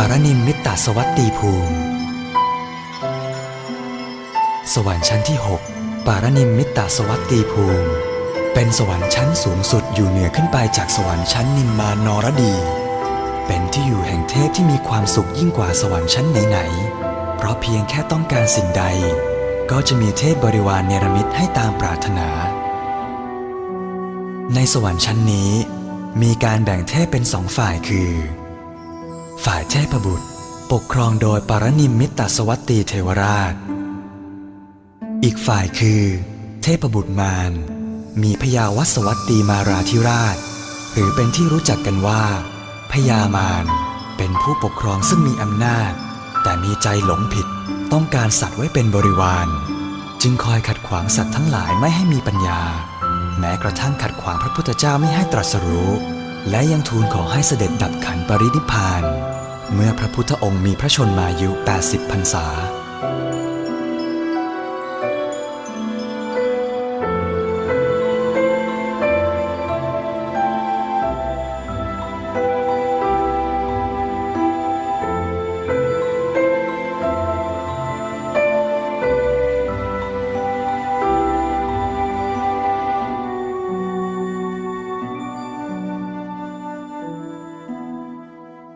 ารนิมมิตตสวัตตีภูมิ สวรรค์ชั้นที่ 6 ปารนิมมิตตสวัตตีภูมิ เป็นสวรรค์ชั้นสูงสุดอยู่เหนือขึ้นไปจากสวรรค์ชั้นนิมมานรดี เป็นที่อยู่แห่งเทพที่มีความสุขยิ่งกว่าสวรรค์ชั้นไหนๆ เพราะเพียงแค่ต้องการสิ่งใด ก็จะมีเทพบริวารเนรมิตให้ตามปรารถนา ในสวรรค์ชั้นนี้ มีการแบ่งเทพเป็นสองฝ่ายคือ ฝ่ายเทพบุตร ปกครองโดยปารนิมมิตตสวัตตีเทวราช อีกฝ่ายคือ เทพบุตรมารมีพญาวัสวัตตีมาราธิราช หรือเป็นที่รู้จักกันว่าพญามารเป็นผู้ปกครองซึ่งมีอำนาจ แต่มีใจหลงผิดต้องการสัตว์ไว้เป็นบริวาร จึงคอยขัดขวางสัตว์ทั้งหลายไม่ให้มีปัญญา แม้กระทั่งขัดขวางพระพุทธเจ้าไม่ให้ตรัสรู้ และยังทูลขอให้เสด็จดับขันปรินิพาน เมื่อพระพุทธองค์มีพระชนมายุ 80 พรรษา